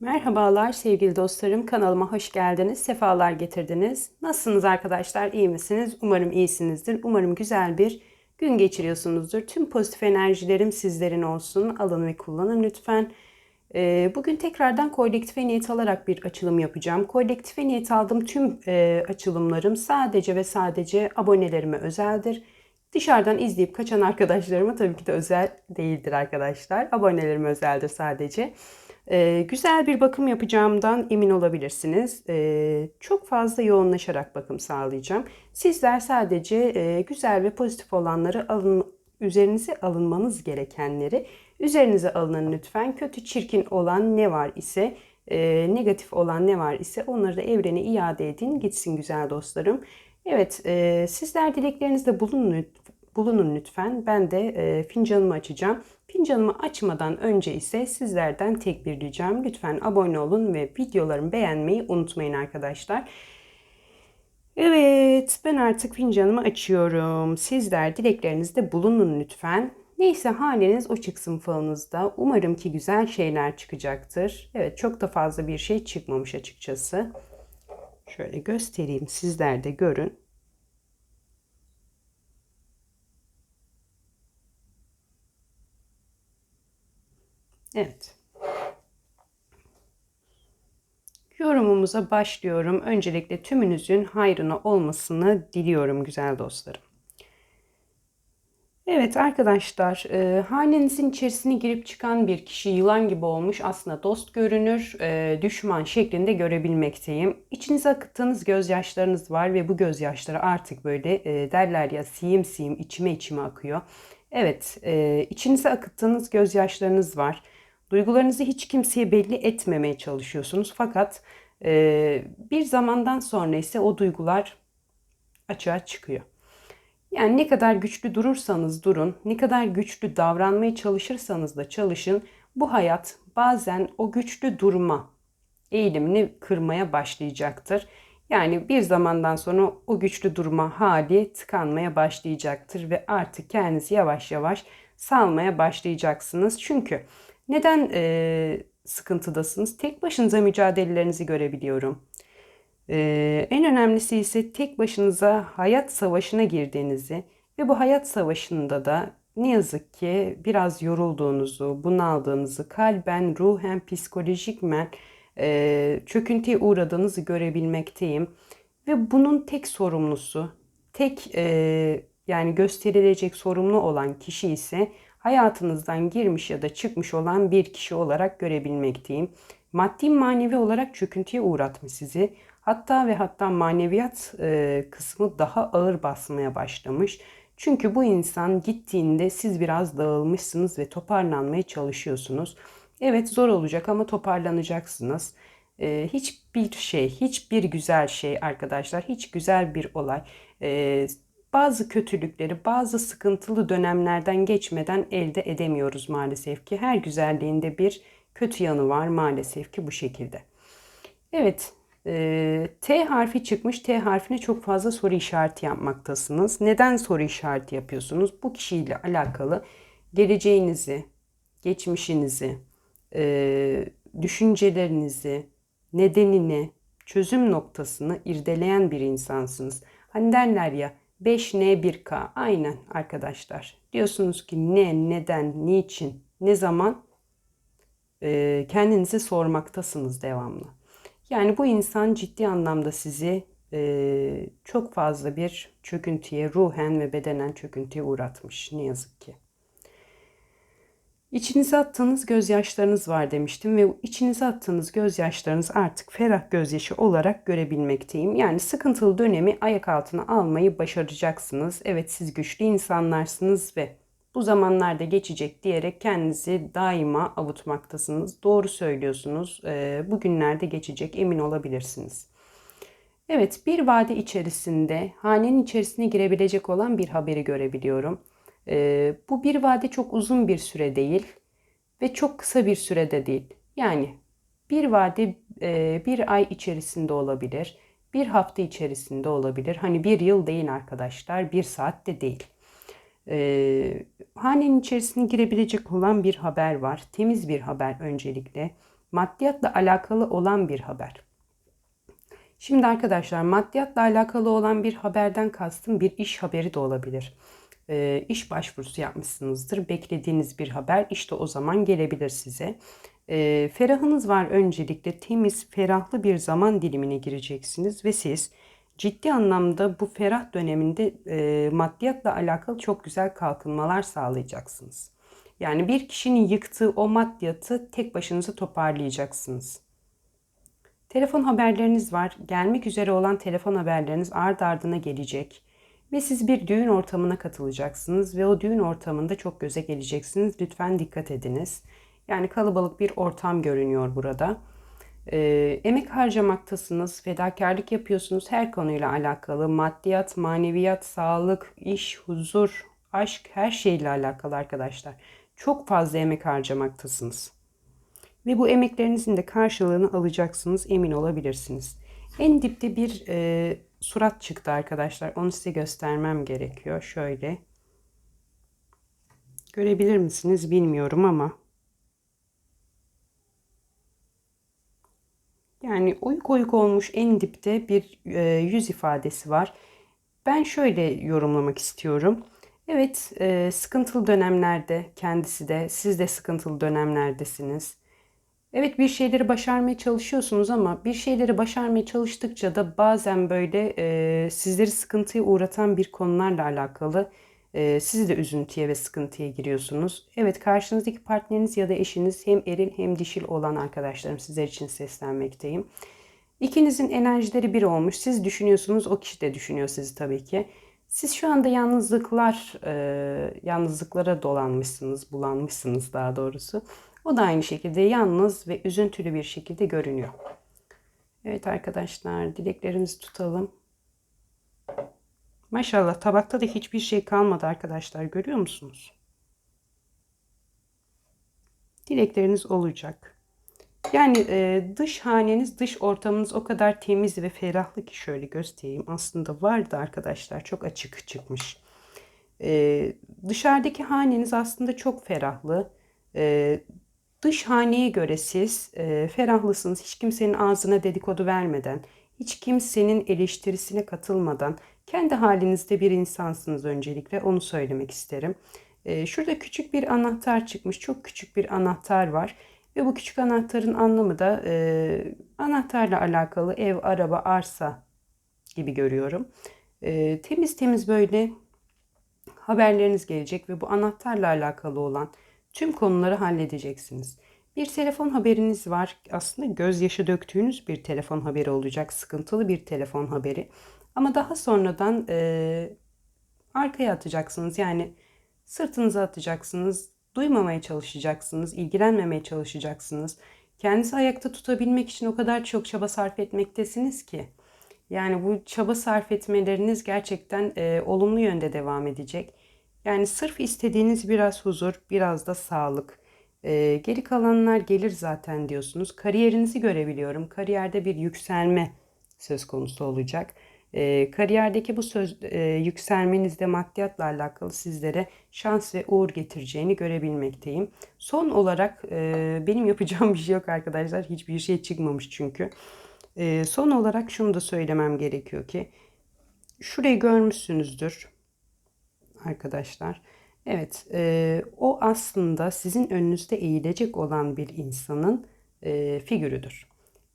Merhabalar sevgili dostlarım. Kanalıma hoş geldiniz. Sefalar getirdiniz. Nasılsınız arkadaşlar? İyi misiniz? Umarım iyisinizdir. Umarım güzel bir gün geçiriyorsunuzdur. Tüm pozitif enerjilerim sizlerin olsun. Alın ve kullanın lütfen. Ee, Bugün tekrardan kolektife niyet alarak bir açılım yapacağım. Kolektife niyet aldığım tüm e, açılımlarım sadece ve sadece abonelerime özeldir. Dışarıdan izleyip kaçan arkadaşlarıma tabii ki de özel değildir arkadaşlar. Abonelerime özeldir sadece. Ee, güzel bir bakım yapacağımdan emin olabilirsiniz. Ee, çok fazla yoğunlaşarak bakım sağlayacağım. Sizler sadece e, güzel ve pozitif olanları alın, üzerinize alınmanız gerekenleri üzerinize alının lütfen. Kötü, çirkin olan ne var ise, e, negatif olan ne var ise onları da evrene iade edin. Gitsin güzel dostlarım. Evet, e, sizler dileklerinizde bulunun, bulunun lütfen. Ben de e, fincanımı açacağım. Fincanımı açmadan önce ise sizlerden tek bir ricam. Lütfen abone olun ve videolarımı beğenmeyi unutmayın arkadaşlar. Evet, ben artık fincanımı açıyorum. Sizler dileklerinizde bulunun lütfen. Neyse haliniz o çıksın falınızda. Umarım ki güzel şeyler çıkacaktır. Evet, çok da fazla bir şey çıkmamış açıkçası. Şöyle göstereyim sizler de görün. Evet. Yorumumuza başlıyorum. Öncelikle tümünüzün hayrına olmasını diliyorum güzel dostlarım. Evet arkadaşlar, e, hanenizin içerisine girip çıkan bir kişi yılan gibi olmuş aslında dost görünür, e, düşman şeklinde görebilmekteyim. İçinize akıttığınız gözyaşlarınız var ve bu gözyaşları artık böyle e, derler ya siyim siyim içime içime akıyor. Evet, e, içinize akıttığınız gözyaşlarınız var. Duygularınızı hiç kimseye belli etmemeye çalışıyorsunuz. Fakat e, bir zamandan sonra ise o duygular açığa çıkıyor. Yani ne kadar güçlü durursanız durun, ne kadar güçlü davranmaya çalışırsanız da çalışın, bu hayat bazen o güçlü durma eğilimini kırmaya başlayacaktır. Yani bir zamandan sonra o güçlü durma hali tıkanmaya başlayacaktır ve artık kendinizi yavaş yavaş salmaya başlayacaksınız. Çünkü neden e, sıkıntıdasınız? Tek başınıza mücadelelerinizi görebiliyorum. E, en önemlisi ise tek başınıza hayat savaşına girdiğinizi ve bu hayat savaşında da ne yazık ki biraz yorulduğunuzu, bunaldığınızı, kalben, ruhen, psikolojikmen e, çöküntüye uğradığınızı görebilmekteyim. Ve bunun tek sorumlusu, tek e, yani gösterilecek sorumlu olan kişi ise hayatınızdan girmiş ya da çıkmış olan bir kişi olarak görebilmekteyim. Maddi manevi olarak çöküntüye uğratmış sizi. Hatta ve hatta maneviyat e, kısmı daha ağır basmaya başlamış. Çünkü bu insan gittiğinde siz biraz dağılmışsınız ve toparlanmaya çalışıyorsunuz. Evet zor olacak ama toparlanacaksınız. E, hiçbir şey, hiçbir güzel şey arkadaşlar, hiç güzel bir olay e, bazı kötülükleri, bazı sıkıntılı dönemlerden geçmeden elde edemiyoruz maalesef ki. Her güzelliğinde bir kötü yanı var maalesef ki bu şekilde. Evet, e, T harfi çıkmış. T harfine çok fazla soru işareti yapmaktasınız. Neden soru işareti yapıyorsunuz? Bu kişiyle alakalı geleceğinizi, geçmişinizi, e, düşüncelerinizi, nedenini, çözüm noktasını irdeleyen bir insansınız. Hani derler ya 5N 1K. Aynen arkadaşlar. Diyorsunuz ki ne, neden, niçin, ne zaman e, kendinize sormaktasınız devamlı. Yani bu insan ciddi anlamda sizi e, çok fazla bir çöküntüye, ruhen ve bedenen çöküntüye uğratmış. Ne yazık ki. İçinize attığınız gözyaşlarınız var demiştim ve içinize attığınız gözyaşlarınız artık ferah gözyaşı olarak görebilmekteyim. Yani sıkıntılı dönemi ayak altına almayı başaracaksınız. Evet siz güçlü insanlarsınız ve bu zamanlarda geçecek diyerek kendinizi daima avutmaktasınız. Doğru söylüyorsunuz. Ee, bugünlerde geçecek emin olabilirsiniz. Evet bir vade içerisinde hanenin içerisine girebilecek olan bir haberi görebiliyorum. E, bu bir vade çok uzun bir süre değil ve çok kısa bir sürede değil. Yani bir vade e, bir ay içerisinde olabilir, bir hafta içerisinde olabilir. Hani bir yıl değil arkadaşlar, bir saat de değil. E, hanenin içerisine girebilecek olan bir haber var. Temiz bir haber öncelikle. maddiyatla alakalı olan bir haber. Şimdi arkadaşlar maddiyatla alakalı olan bir haberden kastım bir iş haberi de olabilir. E, iş başvurusu yapmışsınızdır. Beklediğiniz bir haber işte o zaman gelebilir size. E, ferahınız var öncelikle temiz, ferahlı bir zaman dilimine gireceksiniz ve siz ciddi anlamda bu ferah döneminde e, maddiyatla alakalı çok güzel kalkınmalar sağlayacaksınız. Yani bir kişinin yıktığı o maddiyatı tek başınıza toparlayacaksınız. Telefon haberleriniz var. Gelmek üzere olan telefon haberleriniz ard ardına gelecek. Ve siz bir düğün ortamına katılacaksınız ve o düğün ortamında çok göze geleceksiniz. Lütfen dikkat ediniz. Yani kalabalık bir ortam görünüyor burada. E, emek harcamaktasınız, fedakarlık yapıyorsunuz her konuyla alakalı. Maddiyat, maneviyat, sağlık, iş, huzur, aşk her şeyle alakalı arkadaşlar. Çok fazla emek harcamaktasınız. Ve bu emeklerinizin de karşılığını alacaksınız emin olabilirsiniz. En dipte bir e, surat çıktı arkadaşlar. Onu size göstermem gerekiyor. Şöyle. Görebilir misiniz bilmiyorum ama. Yani uyuk uyuk olmuş en dipte bir e, yüz ifadesi var. Ben şöyle yorumlamak istiyorum. Evet, e, sıkıntılı dönemlerde kendisi de, siz de sıkıntılı dönemlerdesiniz. Evet bir şeyleri başarmaya çalışıyorsunuz ama bir şeyleri başarmaya çalıştıkça da bazen böyle e, sizleri sıkıntıya uğratan bir konularla alakalı e, siz de üzüntüye ve sıkıntıya giriyorsunuz. Evet karşınızdaki partneriniz ya da eşiniz hem eril hem dişil olan arkadaşlarım sizler için seslenmekteyim. İkinizin enerjileri bir olmuş. Siz düşünüyorsunuz, o kişi de düşünüyor sizi tabii ki. Siz şu anda yalnızlıklar, e, yalnızlıklara dolanmışsınız, bulanmışsınız daha doğrusu. O da aynı şekilde yalnız ve üzüntülü bir şekilde görünüyor. Evet arkadaşlar dileklerimizi tutalım. Maşallah tabakta da hiçbir şey kalmadı arkadaşlar görüyor musunuz? Dilekleriniz olacak. Yani e, dış haneniz, dış ortamınız o kadar temiz ve ferahlı ki şöyle göstereyim. Aslında vardı arkadaşlar çok açık çıkmış. E, dışarıdaki haneniz aslında çok ferahlı. E, Dış haneye göre siz e, ferahlısınız. Hiç kimsenin ağzına dedikodu vermeden, hiç kimsenin eleştirisine katılmadan kendi halinizde bir insansınız öncelikle onu söylemek isterim. E, şurada küçük bir anahtar çıkmış. Çok küçük bir anahtar var. Ve bu küçük anahtarın anlamı da e, anahtarla alakalı ev, araba, arsa gibi görüyorum. E, temiz temiz böyle haberleriniz gelecek ve bu anahtarla alakalı olan tüm konuları halledeceksiniz. Bir telefon haberiniz var. Aslında gözyaşı döktüğünüz bir telefon haberi olacak. Sıkıntılı bir telefon haberi. Ama daha sonradan e, arkaya atacaksınız. Yani sırtınıza atacaksınız. Duymamaya çalışacaksınız. ilgilenmemeye çalışacaksınız. Kendinizi ayakta tutabilmek için o kadar çok çaba sarf etmektesiniz ki. Yani bu çaba sarf etmeleriniz gerçekten e, olumlu yönde devam edecek. Yani sırf istediğiniz biraz huzur, biraz da sağlık. Ee, geri kalanlar gelir zaten diyorsunuz. Kariyerinizi görebiliyorum. Kariyerde bir yükselme söz konusu olacak. Ee, kariyerdeki bu söz, e, yükselmenizde maddiyatla alakalı sizlere şans ve uğur getireceğini görebilmekteyim. Son olarak e, benim yapacağım bir şey yok arkadaşlar. Hiçbir şey çıkmamış çünkü. E, son olarak şunu da söylemem gerekiyor ki şurayı görmüşsünüzdür arkadaşlar. Evet, e, o aslında sizin önünüzde eğilecek olan bir insanın e, figürüdür.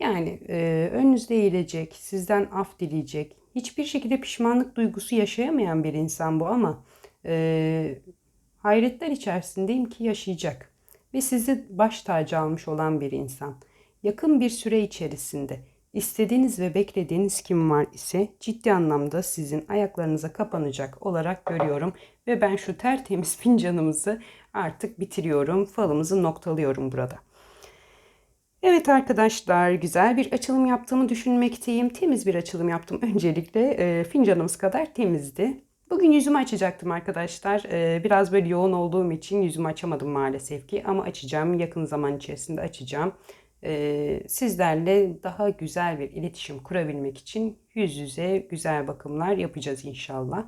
Yani e, önünüzde eğilecek, sizden af dileyecek, hiçbir şekilde pişmanlık duygusu yaşayamayan bir insan bu ama e, hayretler içerisindeyim ki yaşayacak. Ve sizi baş tacı almış olan bir insan. Yakın bir süre içerisinde İstediğiniz ve beklediğiniz kim var ise ciddi anlamda sizin ayaklarınıza kapanacak olarak görüyorum. Ve ben şu tertemiz fincanımızı artık bitiriyorum. Falımızı noktalıyorum burada. Evet arkadaşlar güzel bir açılım yaptığımı düşünmekteyim. Temiz bir açılım yaptım. Öncelikle e, fincanımız kadar temizdi. Bugün yüzümü açacaktım arkadaşlar. E, biraz böyle yoğun olduğum için yüzümü açamadım maalesef ki. Ama açacağım. Yakın zaman içerisinde açacağım sizlerle daha güzel bir iletişim kurabilmek için yüz yüze güzel bakımlar yapacağız inşallah.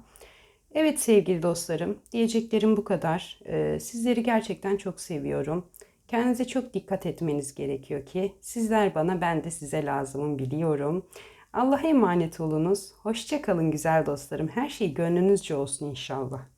Evet sevgili dostlarım, diyeceklerim bu kadar. Sizleri gerçekten çok seviyorum. Kendinize çok dikkat etmeniz gerekiyor ki sizler bana ben de size lazımım biliyorum. Allah'a emanet olunuz. Hoşça kalın güzel dostlarım. Her şey gönlünüzce olsun inşallah.